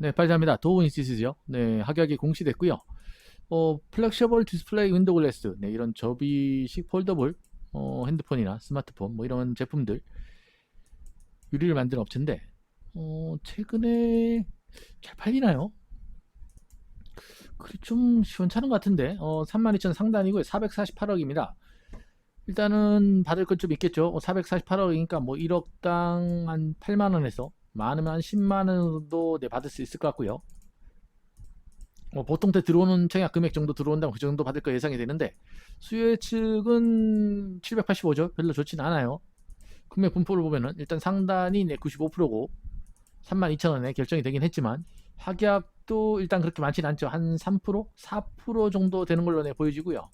네, 발자입니다. 도우 인시스죠. 네, 합격이 공시됐고요. 어, 플렉셔블 디스플레이 윈도우 글래스, 네, 이런 접이식 폴더블 어, 핸드폰이나 스마트폰 뭐 이런 제품들 유리를 만드는 업체인데 어, 최근에 잘 팔리나요? 그리 좀 시원찮은 것 같은데 어, 32,000 상단이고요. 448억입니다. 일단은 받을 것 좀 있겠죠. 448억이니까 뭐 1억당 한 8만 원에서 많으면 한 10만 원 정도 네, 받을 수 있을 것 같고요. 뭐 보통 때 들어오는 청약 금액 정도 들어온다면 그 정도 받을 거 예상이 되는데 수요 측은 785죠. 별로 좋진 않아요. 금액 분포를 보면은 일단 상단이 네, 95%고 32,000원에 결정이 되긴 했지만 확약도 일단 그렇게 많지는 않죠. 한 3%, 4% 정도 되는 걸로 네, 보여지고요.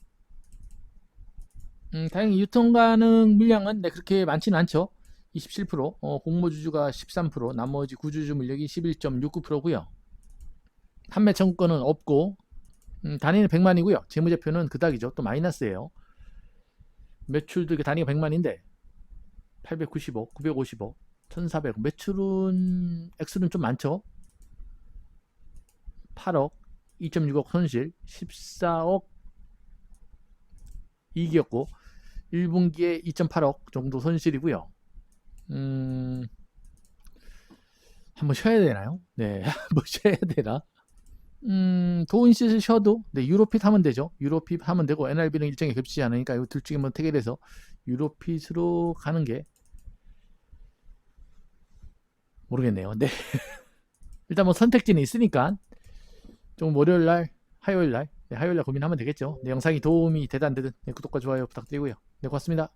음, 다행히 유통 가능 물량은 네, 그렇게 많지는 않죠. 27%, 어, 공모주주가 13%, 나머지 구주주 물력이 11.69%고요. 판매 청구권은 없고 음, 단위는 100만이고요. 재무제표는 그닥이죠. 또 마이너스예요. 매출도 이게 단위가 100만인데 895, 955, 1400 매출은 액수는 좀 많죠. 8억, 2.6억 손실, 14억 이익이었고 1분기에 2.8억 정도 손실이고요. 한번 쉬어야 되나요? 네, 한번 쉬어야 되나? 음, 도인시를 쉬어도 네, 유로핏 하면 되죠. 유로핏 하면 되고 NRB는 일정이 겹치지 않으니까 이둘 중에 뭐 택일해서 유로핏으로 가는 게 모르겠네요. 네. 일단 뭐 선택지는 있으니까 좀 월요일 날, 화요일 날, 네, 화요일 날 고민하면 되겠죠. 네, 영상이 도움이 되다 안 되든 네, 구독과 좋아요 부탁드리고요. 네, 고맙습니다.